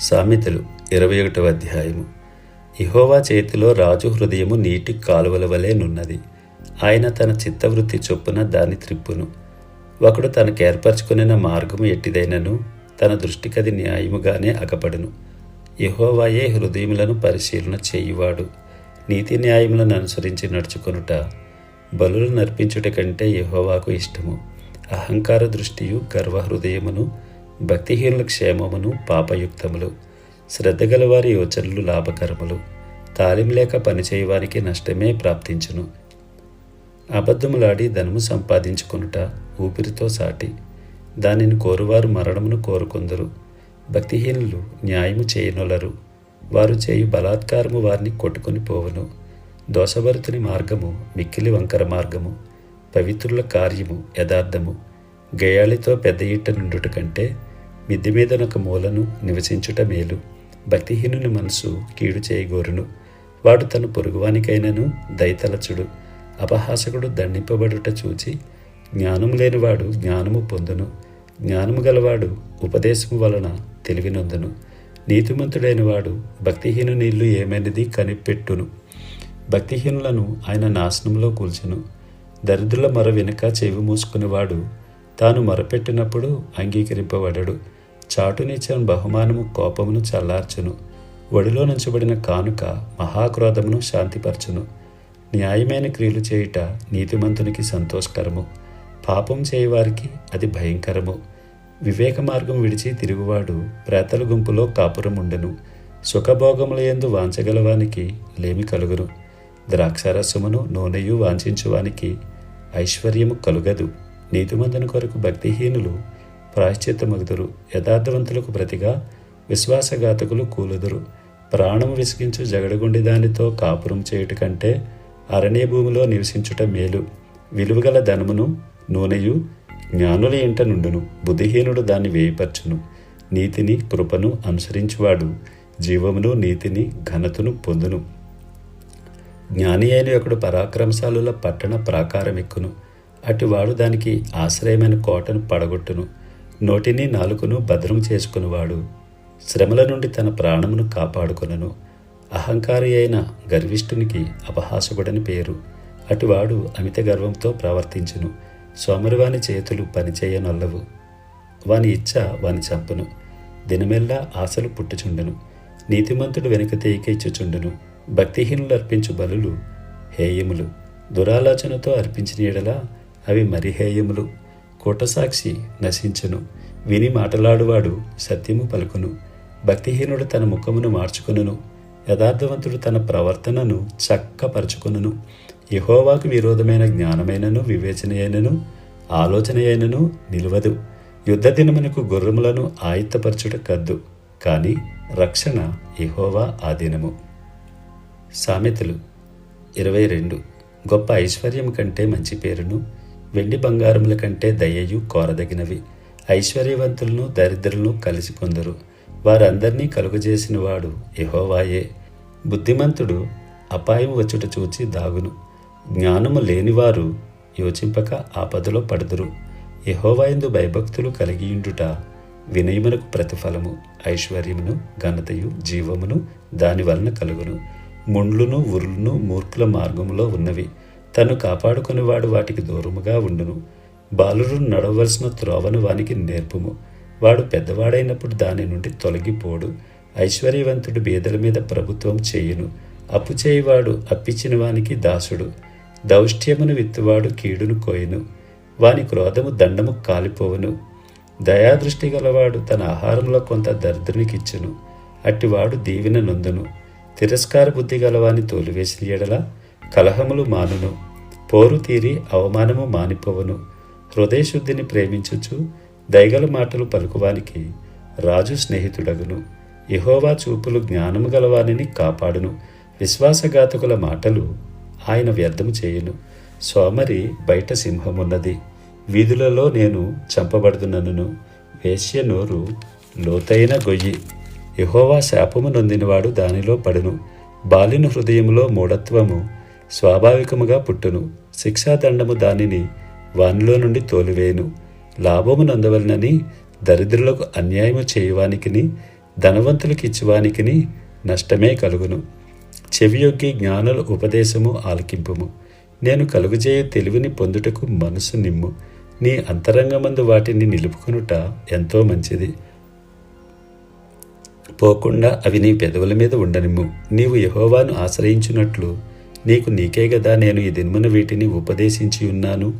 సామెతలు ఇరవై ఒకటవ అధ్యాయము. ఇహోవా చేతిలో రాజు హృదయము నీటి కాలువల వలె నున్నది. ఆయన తన చిత్తవృత్తి చొప్పున దాన్ని త్రిప్పును. ఒకడు తనకు ఏర్పరచుకునిన మార్గము ఎట్టిదైనను తన దృష్టికది న్యాయముగానే అగపడును. యహోవాయే హృదయములను పరిశీలన చేయువాడు. నీతి న్యాయములను అనుసరించి నడుచుకొనుట బలులు నర్పించుట కంటే యహోవాకు ఇష్టము. అహంకార దృష్టియు గర్వహృదయమును భక్తిహీనుల క్షేమమును పాపయుక్తములు శ్రద్ధగలవారి యోచనలు లాభకరములు తాలిం లేక పనిచేయవానికి నష్టమే ప్రాప్తించును. అబద్ధములాడి ధనము సంపాదించుకొనుట ఊపిరితో సాటి దానిని కోరువారు మరణమును కోరుకొందరు. భక్తిహీనులు న్యాయము చేయనొలరు వారు చేయు బలాత్కారము వారిని కొట్టుకొని పోవును. దోషభరితుని మార్గము మిక్కిలి వంకర మార్గము పవిత్రుల కార్యము యథార్థము. గయాళితో పెద్ద ఈట నుండుట కంటే మిద్ది మీదనొక మూలను నివసించుట మేలు. భక్తిహీనుని మనసు కీడు చేయగోరును. వాడు తన పొరుగువానికైనను దయతలచుడు. అపహాసకుడు దండింపబడుట చూచి జ్ఞానము లేనివాడు జ్ఞానము పొందును. జ్ఞానము గలవాడు ఉపదేశము వలన తెలివినొందును. నీతిమంతుడైన వాడు భక్తిహీను నీళ్ళు ఏమైనది కనిపెట్టును. భక్తిహీనులను ఆయన నాశనంలో కూల్చును. దరిద్రుల మర వెనుక చెవి మూసుకునేవాడు తాను మొరపెట్టినప్పుడు అంగీకరింపబడడు. చాటునిచ్చిన బహుమానము కోపమును చల్లార్చును. ఒడిలో నుంచబడిన కానుక మహాక్రోధమును శాంతిపరచును. న్యాయమైన క్రియలు చేయుట నీతిమంతునికి సంతోషకరము. పాపం చేయవారికి అది భయంకరము. వివేక మార్గం విడిచి తిరుగువాడు ప్రేతల గుంపులో కాపురముండెను. సుఖభోగముల ఎందు వాంచగలవానికి లేమి కలుగును. ద్రాక్షారసమును నూనెయు వాంఛించువానికి ఐశ్వర్యము కలుగదు. నీతిమంతుని కొరకు భక్తిహీనులు ప్రాయశ్చిత్తమగుదురు యథార్థవంతులకు ప్రతిగా విశ్వాసఘాతకులు కూలుదురు. ప్రాణం విసిగించు జగడగుండి దానితో కాపురం చేయుట కంటే అరణ్య భూమిలో నివసించుట మేలు. విలువగల ధనమును నూనెయు జ్ఞానుల ఇంట నుండును. బుద్ధిహీనుడు దాన్ని వేయపరచును. నీతిని కృపను అనుసరించువాడు. జీవమును నీతిని ఘనతను పొందును. జ్ఞాని అయిన ఒకడు పరాక్రమశాలుల పట్టణ ప్రాకారమెక్కును. అటువాడు దానికి ఆశ్రయమైన కోటను పడగొట్టును. నోటిని నాలుకను భద్రం చేసుకునివాడు. శ్రమల నుండి తన ప్రాణమును కాపాడుకొనను. అహంకారి అయిన గర్విష్ఠునికి అపహాసకుడని పేరు. అటువాడు అమిత గర్వంతో ప్రవర్తించును. సోమరివాని చేతులు పనిచేయనొల్లవు. వాని ఇచ్చ వాని చంపును. దినమెల్లా ఆశలు పుట్టుచుండును. నీతిమంతుడు వెనుక తేయిక ఇచ్చుచుండును భక్తిహీనులు అర్పించు బలులు హేయములు. దురాలోచనతో అర్పించిన ఎడల అవి మరి హేయములు కూటసాక్షి నశించును. విని మాటలాడువాడు సత్యము పలుకును. భక్తిహీనుడు తన ముఖమును మార్చుకును యథార్థవంతుడు తన ప్రవర్తనను చక్కపరుచుకును యహోవాకు విరోధమైన జ్ఞానమైనను వివేచనయైనను ఆలోచనయైనను నిలువదు. యుద్ధ దినమునకు గుర్రములను ఆయుత్తపరచుట కద్దు. కానీ రక్షణ యహోవా ఆధీనము. సామెతలు ఇరవై రెండు. గొప్ప ఐశ్వర్యం కంటే మంచి పేరును వెండి బంగారముల కంటే దయ్యయు కోరదగినవి. ఐశ్వర్యవంతులను దరిద్రులను కలిసి కొందరు వారందరినీ కలుగజేసిన వాడు యహోవాయే. బుద్ధిమంతుడు అపాయం వచ్చుట చూచి దాగును. జ్ఞానము లేనివారు యోచింపక ఆపదలో పడుదురు. యహోవాయందు భయభక్తులు కలిగియుండుట వినయమునకు ప్రతిఫలము. ఐశ్వర్యమును ఘనతయు జీవమును దాని వలన కలుగును. ముండ్లును ఉరులను మూర్ఖుల మార్గములో ఉన్నవి. తను కాపాడుకునేవాడు వాటికి దూరముగా ఉండును. బాలురు నడవలసిన త్రోవను వానికి నేర్పుము. వాడు పెద్దవాడైనప్పుడు దాని నుండి తొలగిపోడు. ఐశ్వర్యవంతుడు బీదల మీద ప్రభుత్వం చేయును. అప్పు చేయివాడు అప్పిచ్చిన వానికి దాసుడు. దౌష్ట్యమును విత్తువాడు కీడును కోయును. వాని క్రోధము దండము కాలిపోవును. దయాదృష్టి గలవాడు తన ఆహారంలో కొంత దరిద్రునికిచ్చును. అట్టివాడు దీవెన నొందును. తిరస్కార బుద్ధి గలవాని తోలివేసిన ఎడలా కలహములు మానును పోరు తీరి అవమానము మానిపోవును. హృదయశుద్ధిని ప్రేమించుచు దయగల మాటలు పలుకువానికి రాజు స్నేహితుడగును. యహోవా చూపులు జ్ఞానము గలవానిని కాపాడును. విశ్వాసఘాతకుల మాటలు ఆయన వ్యర్థము చేయును. సోమరి బయట సింహమున్నది. వీధులలో నేను చంపబడుతున్నను వేశ్య నోరు లోతైన గొయ్యి. యహోవా శాపము నొందినవాడు దానిలో పడును. బాలిన హృదయములో మూఢత్వము స్వాభావికముగా పుట్టును. శిక్షాదండము దానిని వానిలో నుండి తోలివేయును. లాభము నందవలనని దరిద్రులకు అన్యాయము చేయువానికిని ధనవంతులకు ఇచ్చువానికిని నష్టమే కలుగును. చెవియొగ్గి జ్ఞానుల ఉపదేశము ఆలకింపుము. నేను కలుగుజేయ తెలివిని పొందుటకు మనసు నిమ్ము. నీ అంతరంగమందు వాటిని నిలుపుకొనుట ఎంతో మంచిది. పోకుండా అవి నీ పెదవుల మీద ఉండనిమ్ము. నీవు యహోవాను ఆశ్రయించున్నట్లు నీకు నీకే గదా నేను ఈ దినమున వీటిని ఉపదేశించి ఉన్నాను.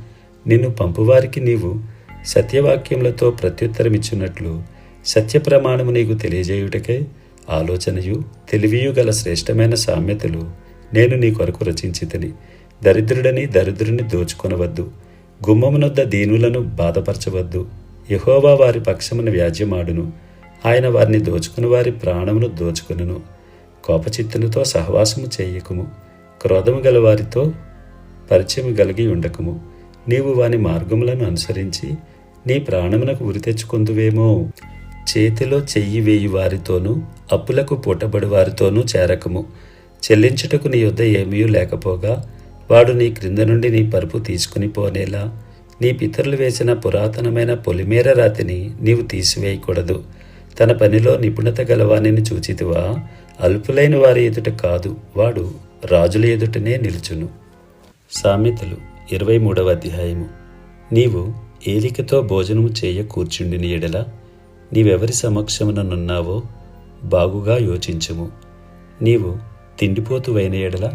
నిన్ను పంపువారికి నీవు సత్యవాక్యములతో ప్రత్యుత్తరమిచ్చున్నట్లు సత్య ప్రమాణము నీకు తెలియజేయుటకే ఆలోచనయు తెలివియు గల శ్రేష్టమైన సామెతలు నేను నీ కొరకు రచించితని. దరిద్రుడని దరిద్రుని దోచుకొనవద్దు. గుమ్మమునొద్ద దీనులను బాధపరచవద్దు. యహోవా వారి పక్షమును వ్యాజ్యమాడును. ఆయన వారిని దోచుకుని వారి ప్రాణమును దోచుకును కోపచిత్తునితో సహవాసము చేయకుము. క్రోధము గల వారితో పరిచయం కలిగి ఉండకము. నీవు వాని మార్గములను అనుసరించి నీ ప్రాణమునకు ఉరి తెచ్చుకుందువేమో. చేతిలో చెయ్యి వేయి వారితోనూ అప్పులకు పూటబడి వారితోనూ చేరకము. చెల్లించుటకు నీ యొద్ద ఏమీ లేకపోగా వాడు నీ క్రింద నుండి నీ పరుపు తీసుకుని పోనేలా నీ పితరులు వేసిన పురాతనమైన పొలిమేర రాతిని నీవు తీసివేయకూడదు. తన పనిలో నిపుణత గలవానిని చూచితివా? అల్పులైన వారి ఎదుట కాదు వాడు రాజుల ఎదుటనే నిలుచును. సామెతలు ఇరవై మూడవ అధ్యాయము. నీవు ఏలికతో భోజనము చేయ కూర్చుండిన ఎడల నీవెవరి సమక్షముననున్నావో బాగుగా యోచించుము. నీవు తిండిపోతువైన ఎడల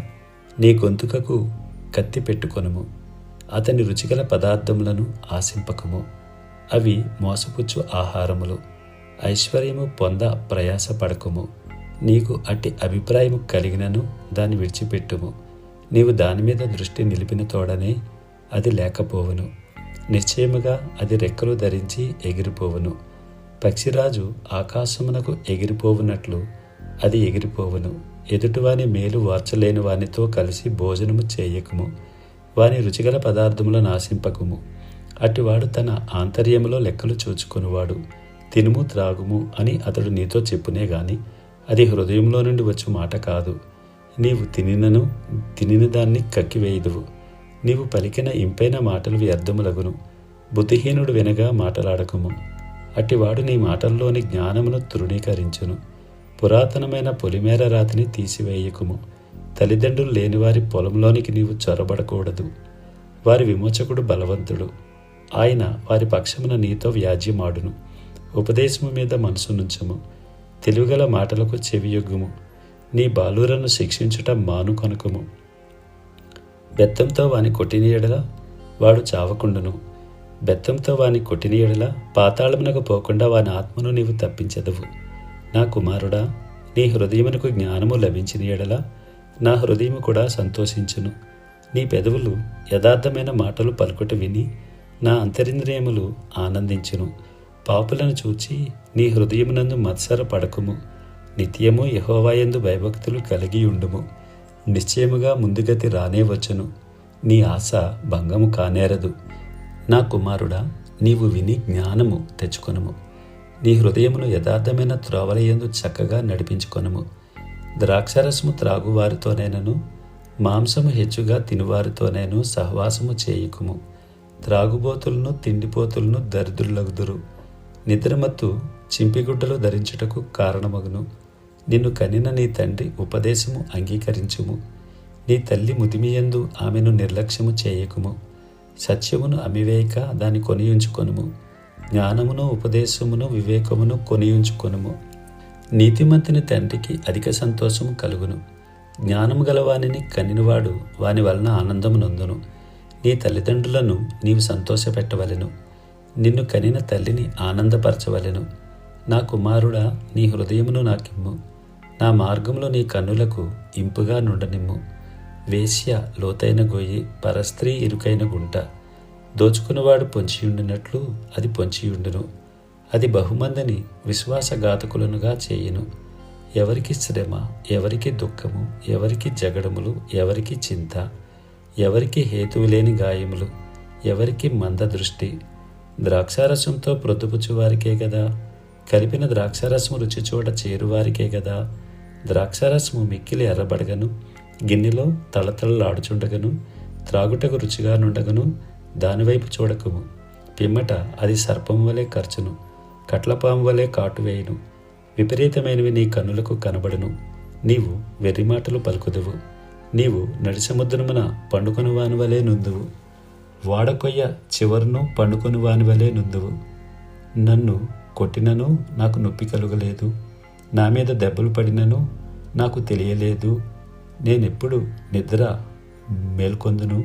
నీ గొంతుకకు కత్తి పెట్టుకొనుము. అతని రుచిగల పదార్థములను ఆశింపకము. అవి మోసపుచ్చు ఆహారములు. ఐశ్వర్యము పొంద ప్రయాసపడకము. నీకు అట్టి అభిప్రాయము కలిగినను దాన్ని విడిచిపెట్టుము. నీవు దాని మీద దృష్టి నిలిపిన తోడనే అది లేకపోవును. నిశ్చయముగా అది రెక్కలు ధరించి ఎగిరిపోవును. పక్షిరాజు ఆకాశమునకు ఎగిరిపోవునట్లు అది ఎగిరిపోవును. ఎదుటివాని మేలు వార్చలేని వానితో కలిసి భోజనము చేయకము. వాని రుచిగల పదార్థములను ఆశింపకము అటివాడు తన ఆంతర్యములో లెక్కలు చూచుకునివాడు. తినుము త్రాగుము అని అతడు నీతో చెప్పునే గాని అది హృదయంలో నుండి వచ్చే మాట కాదు. నీవు తినినను తినిన దాన్ని కక్కివేయదువు. నీవు పలికిన ఇంపైన మాటలు వ్యర్థములగును. బుద్ధిహీనుడు వినగా మాటలాడకుము. అట్టివాడు నీ మాటల్లోని జ్ఞానమును తృణీకరించును. పురాతనమైన పొలిమేర రాతిని తీసివేయకుము. తల్లిదండ్రులు లేనివారి పొలంలోనికి నీవు చొరబడకూడదు. వారి విమోచకుడు బలవంతుడు. ఆయన వారి పక్షమున నీతో వ్యాజ్యమాడును. ఉపదేశము మీద మనసు నుంచము. తెలివిగల మాటలకు చెవియొగ్గుము నీ బాలురను శిక్షించుట మాను మానుకొనకము బెత్తంతో వాని కొట్టిన ఎడల వాడు చావకుండును. బెత్తంతో వాని కొట్టిన ఎడల పాతాళమునకు పోకుండా వాని ఆత్మను నీవు తప్పించదవు. నా కుమారుడా నీ హృదయమునకు జ్ఞానము లభించిన ఎడల నా హృదయము కూడా సంతోషించును. నీ పెదవులు యథార్థమైన మాటలు పలుకుట విని నా అంతరింద్రియములు ఆనందించును. పాపులను చూచి నీ హృదయమునందు మత్సర పడకుము. నిత్యము యహోవాయందు భయభక్తులు కలిగి ఉండుము. నిశ్చయముగా ముందుగతి రానే వచ్చును. నీ ఆశ భంగము కానేరదు. నా కుమారుడా నీవు విని జ్ఞానము తెచ్చుకొనుము. నీ హృదయమును యథార్థమైన త్రోవలయందు చక్కగా నడిపించుకొనుము. ద్రాక్షరసము త్రాగువారితోనైనను మాంసము హెచ్చుగా తినువారితోనైను సహవాసము చేయుకుము. త్రాగుబోతులను తిండిపోతులను దరిద్రులగుదురు. నిద్రమత్తు చింపిగుడ్డలు ధరించుటకు కారణమగును. నిన్ను కనిన నీ తండ్రి ఉపదేశము అంగీకరించుము. నీ తల్లి ముదిమియందు ఆమెను నిర్లక్ష్యము చేయకుము. సత్యమును అమివేయక దాని కొనియుంచుకొనుము. జ్ఞానమును ఉపదేశమును వివేకమును కొనియుంచుకొనుము. నీతిమంతుని తండ్రికి అధిక సంతోషము కలుగును. జ్ఞానము గలవానిని కనినవాడు వాని వలన ఆనందము నొందును. నీ తల్లిదండ్రులను నీవు సంతోషపెట్టవలెను. నిన్ను కనిన తల్లిని ఆనందపరచవలెను. నా కుమారుడా నీ హృదయమును నాకిమ్ము. నా మార్గంలో నీ కన్నులకు ఇంపుగా నుండనిమ్ము. వేశ్య లోతైన గొయ్యి పరస్త్రీ ఇరుకైన గుంట. దోచుకున్నవాడు పొంచియుండినట్లు అది పొంచియుండును. అది బహుమందిని విశ్వాసఘాతకులనుగా చేయును. ఎవరికి శ్రమ ఎవరికి దుఃఖము ఎవరికి జగడములు ఎవరికి చింత ఎవరికి హేతువు లేని గాయములు ఎవరికి మంద దృష్టి ద్రాక్షారసంతో ప్రొద్దుపుచ్చు వారికే కదా కలిపిన ద్రాక్షారసము రుచి చూడ చేరువారికే కదా ద్రాక్షారసము మిక్కిలి ఎర్రబడగను గిన్నెలో తళతళలాడుచుండగను త్రాగుటకు రుచిగా నుండగను దానివైపు చూడకము. పిమ్మట అది సర్పం వలె ఖర్చును కట్లపాము వలె కాటువేయును విపరీతమైనవి నీ కన్నులకు కనబడును. నీవు వెర్రి మాటలు పలుకుదువు. నీవు నడిసముద్రమున పండుకొనువాని వలె నుందువు. వాడకొయ్య చివరను పండుకొని వాని వలె నుందువు. నన్ను కొట్టినను నాకు నొప్పి కలుగలేదు. నా మీద దెబ్బలు పడినను నాకు తెలియలేదు. నేనెప్పుడు నిద్ర మేల్కొందును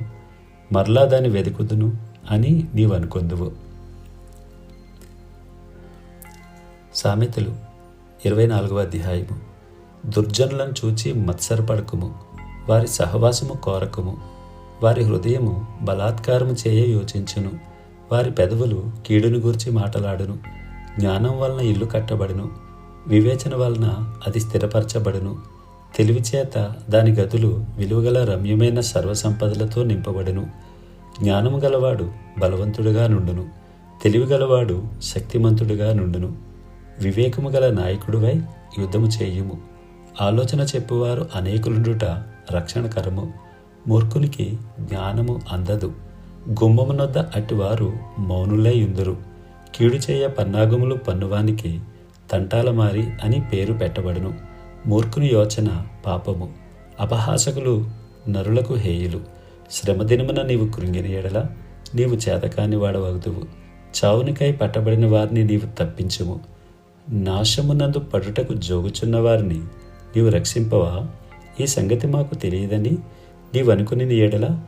మరలా దాన్ని వెతుకుదును అని నీవు అనుకొందువు సామెతలు ఇరవై నాలుగవ అధ్యాయము. దుర్జనులను చూచి మత్సరపడకుము. వారి సహవాసము కోరకము. వారి హృదయము బలాత్కారము చేయ యోచించును. వారి పెదవులు కీడును గూర్చి మాటలాడును. జ్ఞానం వలన ఇల్లు కట్టబడును. వివేచన వలన అది స్థిరపరచబడును. తెలివి చేత దాని గదులు విలువగల రమ్యమైన సర్వసంపదలతో నింపబడును. జ్ఞానము గలవాడు బలవంతుడుగా నుండును. తెలివి గలవాడు శక్తిమంతుడుగా నుండును. వివేకము గల నాయకుడువై యుద్ధము చేయుము. ఆలోచన చెప్పువారు అనేకులుండుట రక్షణకరము. మూర్ఖునికి జ్ఞానము అందదు. గుమ్మమునొద్ద అటివారు మౌనులై యుందురు కీడు చేయ పన్నాగములు పన్నువానికి తంటాలమారి అని పేరు పెట్టబడును. మూర్ఖుని యోచన పాపము. అపహాసకులు నరులకు హేయులు. శ్రమదినమున నీవు కృంగిన ఎడల నీవు చేతకాని వాడవగుదువు. చావునికై పట్టబడిన వారిని నీవు తప్పించుము. నాశమునందు పడుటకు జోగుచున్న వారిని నీవు రక్షింపవా? ఈ సంగతి మాకు తెలియదని నీవనుకుని ఎడల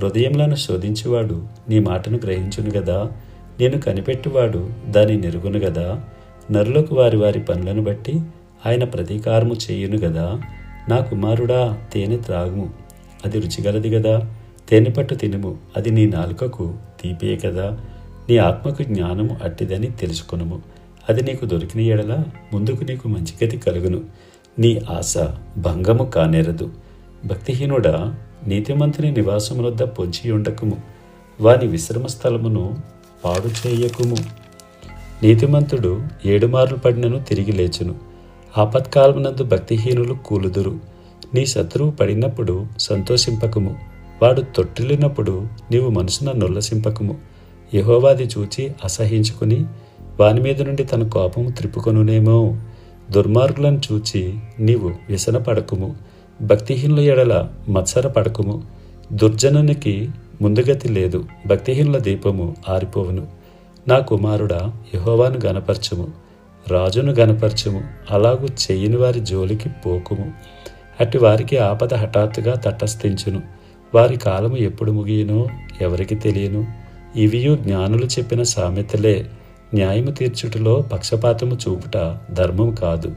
హృదయంలను శోధించువాడు నీ మాటను గ్రహించును గదా. నేను కనిపెట్టువాడు దాని నెరుగును గదా. నరులకు వారి వారి పనులను బట్టి ఆయన ప్రతీకారము చేయును గదా. నా కుమారుడా తేనె త్రాగుము అది రుచిగలది గదా. తేనె పట్టు తినుము అది నీ నాలుకకు తీపే కదా. నీ ఆత్మకు జ్ఞానము అట్టిదని తెలుసుకొనుము అది నీకు దొరికిన ఎడల ముందుకు నీకు మంచి గతి కలుగును. నీ ఆశ భంగము కానేరదు. భక్తిహీనుడా నీతిమంతుని నివాసమునొద్ద పొంచి ఉండకుము. వాని విశ్రమ స్థలమును పాడు చేయకుము. నీతిమంతుడు ఏడుమార్లు పడినను తిరిగి లేచును. ఆపత్కాలమునందు భక్తిహీనులు కూలుదురు. నీ శత్రువు పడినప్పుడు సంతోషింపకము. వాడు తొట్టిల్లినప్పుడు నీవు మనసున నొల్లసింపకము. యహోవాది చూచి అసహించుకుని వాని మీద నుండి తన కోపము త్రిప్పుకొనునేమో. దుర్మార్గులను చూచి నీవు వ్యసనపడకుము. భక్తిహీనుల ఎడల మత్సర పడకుము దుర్జనునికి ముందుగతి లేదు భక్తిహీనుల దీపము ఆరిపోవును. నా కుమారుడా యహోవాను గనపరచుము రాజును గనపరచుము అలాగూ చెయ్యని వారి జోలికి పోకుము. అటు వారికి ఆపద హఠాత్తుగా తటస్థించును. వారి కాలము ఎప్పుడు ముగియనో ఎవరికి తెలియను. ఇవియు జ్ఞానులు చెప్పిన సామెతలే న్యాయము తీర్చుటలో పక్షపాతము చూపుట ధర్మం కాదు.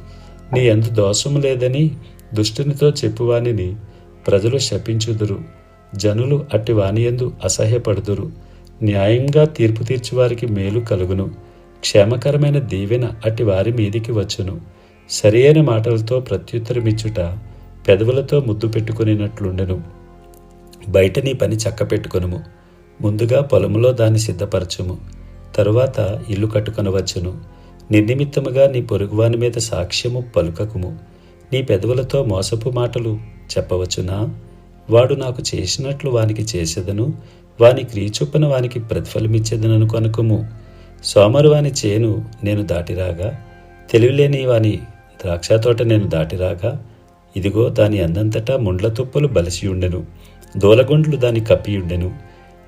నీ ఎందు దోషము లేదని దుష్టునితో చెప్పువానిని ప్రజలు శపించుదురు. జనులు అట్టి వానియందు అసహ్యపడుదురు. న్యాయంగా తీర్పు తీర్చువారికి మేలు కలుగును. క్షేమకరమైన దీవెన అట్టి వారి మీదికి వచ్చును. సరియైన మాటలతో ప్రత్యుత్తరమిచ్చుట పెదవులతో ముద్దు పెట్టుకునినట్లుండెను. బయట నీ పని చక్కపెట్టుకొనుము. ముందుగా పొలములో దాన్ని సిద్ధపరచుము. తరువాత ఇల్లు కట్టుకొనవచ్చును. నిర్నిమిత్తముగా నీ పొరుగువాని మీద సాక్ష్యము పలుకకుము. నీ పెదవులతో మోసపు మాటలు చెప్పవచ్చునా? వాడు నాకు చేసినట్లు వానికి చేసేదను వాని క్రీచొప్పున వానికి ప్రతిఫలమిచ్చేదనను కనుకము. సోమరు వాని చేను నేను దాటిరాగా తెలివిలేని వాని ద్రాక్ష తోట నేను దాటిరాగా ఇదిగో దాని అందంతటా ముండ్ల తుప్పలు బలిసియుండెను దూలగొండ్లు దాని కప్పియుండెను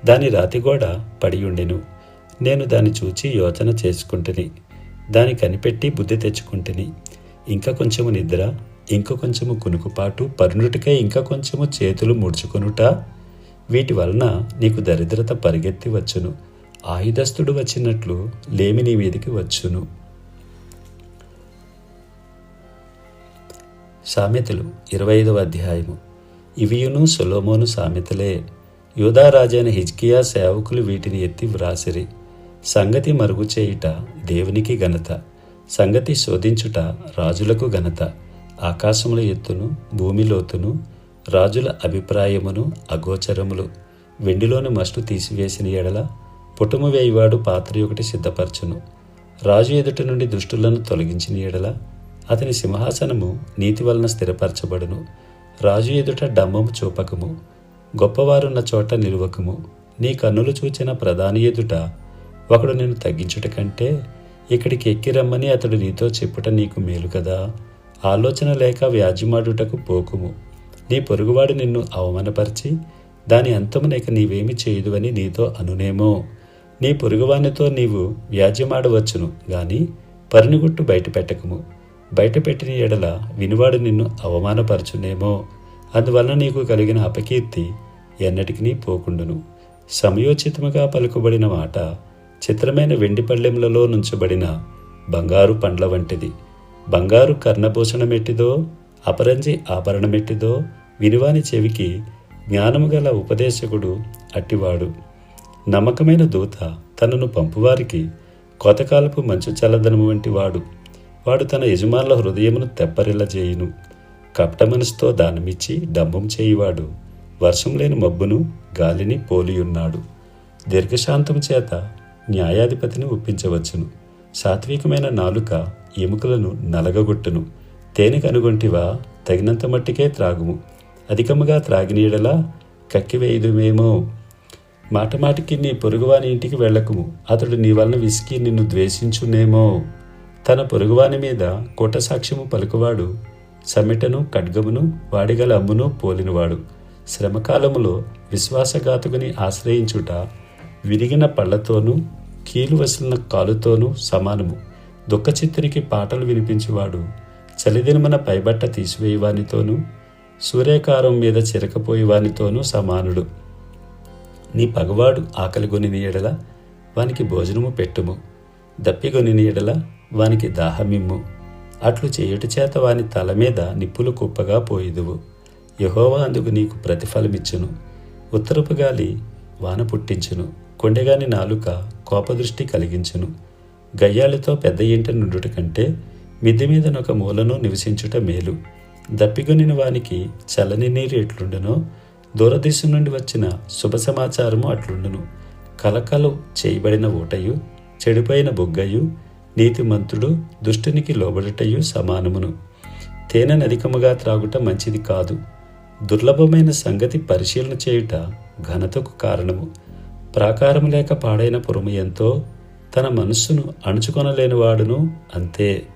దాని రాతిగోడ పడియుండెను. నేను దాన్ని చూచి యోచన చేసుకుంటుని దాని కనిపెట్టి బుద్ధి తెచ్చుకుంటుని ఇంకా కొంచెము నిద్ర ఇంకా కొంచెము కునుకుపాటు పరునుటికై ఇంకా కొంచెము చేతులు ముడుచుకొనుట. వీటి వలన నీకు దరిద్రత పరిగెత్తి వచ్చును. ఆయుధస్తుడు వచ్చినట్లు లేమి నీ మీదికి వచ్చును. సామెతలు ఇరవై ఐదవ అధ్యాయము. ఇవియును సొలోమోను సామెతలే. యూదారాజైన హిజ్కియా సేవకులు వీటిని ఎత్తి వ్రాసిరి. సంగతి మరుగు చేయుట దేవునికి ఘనత. సంగతి శోధించుట రాజులకు ఘనత. ఆకాశముల ఎత్తును భూమి లోతును రాజుల అభిప్రాయమును అగోచరములు వెండిలోని మస్టు తీసివేసిన ఎడల పుటము వేయివాడు పాత్ర ఒకటి సిద్ధపరచును. రాజు ఎదుట నుండి దుష్టులను తొలగించిన ఎడల అతని సింహాసనము నీతి వలన స్థిరపరచబడును. రాజు ఎదుట డమ్మము చూపకము గొప్పవారున్న చోట నిలువకము. నీ కన్నులు చూచిన ప్రధాని ఎదుట ఒకడు నేను తగ్గించుట కంటే ఇక్కడికి ఎక్కిరమ్మని అతడు నీతో చెప్పుట నీకు మేలు కదా. ఆలోచన లేక వ్యాజ్యమాడుటకు పోకుము. నీ పొరుగువాడు నిన్ను అవమానపరిచి దాని అంతమునేక నీవేమి చేయదువని నీతో అనునేమో. నీ పొరుగువానితో నీవు వ్యాజ్యమాడవచ్చును గాని పరినిగుట్టు బయట బయటపెట్టిన ఎడల వినివాడు నిన్ను అవమానపరచునేమో. అందువలన నీకు కలిగిన అపకీర్తి ఎన్నటికీ పోకుండును. సమయోచితముగా పలుకుబడిన మాట చిత్రమైన వెండి పళ్ళెములలో నుంచబడిన బంగారు పండ్ల వంటిది. బంగారు కర్ణభూషణమెట్టిదో అపరంజి ఆభరణమెట్టిదో వినివాని చెవికి జ్ఞానము గల ఉపదేశకుడు అట్టివాడు. నమ్మకమైన దూత తనను పంపువారికి కోతకాలపు మంచు చల్లదనము వంటి వాడు. వాడు తన యజమానుల హృదయమును తెప్పరిల్లజేయును. కపట మనసుతో దానమిచ్చి డంబం చేయువాడు. వర్షం లేని మబ్బును గాలిని పోలియున్నాడు. దీర్ఘశాంతం చేత న్యాయాధిపతిని ఒప్పించవచ్చును. సాత్వికమైన నాలుక ఎముకలను నలగగొట్టును. తేనె కనుగొంటివా? తగినంత మట్టికే త్రాగుము. అధికముగా త్రాగినీడలా కక్కివేయుదుమేమో మాటమాటికి నీ పొరుగువాని ఇంటికి వెళ్ళకుము. అతడు నీ వలన విసికి నిన్ను ద్వేషించునేమో. తన పొరుగువాని మీద కూటసాక్ష్యము పలుకువాడు. సమిటను ఖడ్గమును వాడిగల అమ్మును పోలినవాడు. శ్రమకాలములో విశ్వాసఘాతుకుని ఆశ్రయించుట విరిగిన పళ్ళతోనూ కీలు వసిలిన కాలుతోనూ సమానము. దుఃఖచిత్తునికి పాటలు వినిపించువాడు. చలిదినమున పైబట్ట తీసివేయవానితోనూ సూర్యకారం మీద చిరకపోయేవానితోనూ సమానుడు. నీ పగవాడు ఆకలిగొని ఎడల వానికి భోజనము పెట్టుము. దప్పిగొని నీడల వానికి దాహమిమ్ము. అట్లు చేయుట చేత వాని తల మీద నిప్పులు కుప్పగా పోయిదువు. యహోవా అందుకు నీకు ప్రతిఫలమిచ్చును. ఉత్తరపు గాలి వాన పుట్టించును. కొండగాని నాలుక కోపదృష్టి కలిగించును. గయ్యాలతో పెద్ద ఇంట నుండుట కంటే మిద్ది మీదనొక మూలను నివసించుట మేలు. దప్పిగొనిన వానికి చల్లని నీరు ఎట్లుండెనో దూరదేశం నుండి వచ్చిన శుభ సమాచారము అట్లుండును. కలకలు చేయబడిన ఊటయు చెడిపోయిన బొగ్గయు నీతిమంతుడు దుష్టునికి లోబడుటయు సమానమును. తేనెను అధికముగా త్రాగుట మంచిది కాదు. దుర్లభమైన సంగతి పరిశీలన చేయుట ఘనతకు కారణము. ప్రాకారము లేక పాడైన పురము ఎంతో తన మనస్సును అణుచుకొనలేనివాడును అంతే.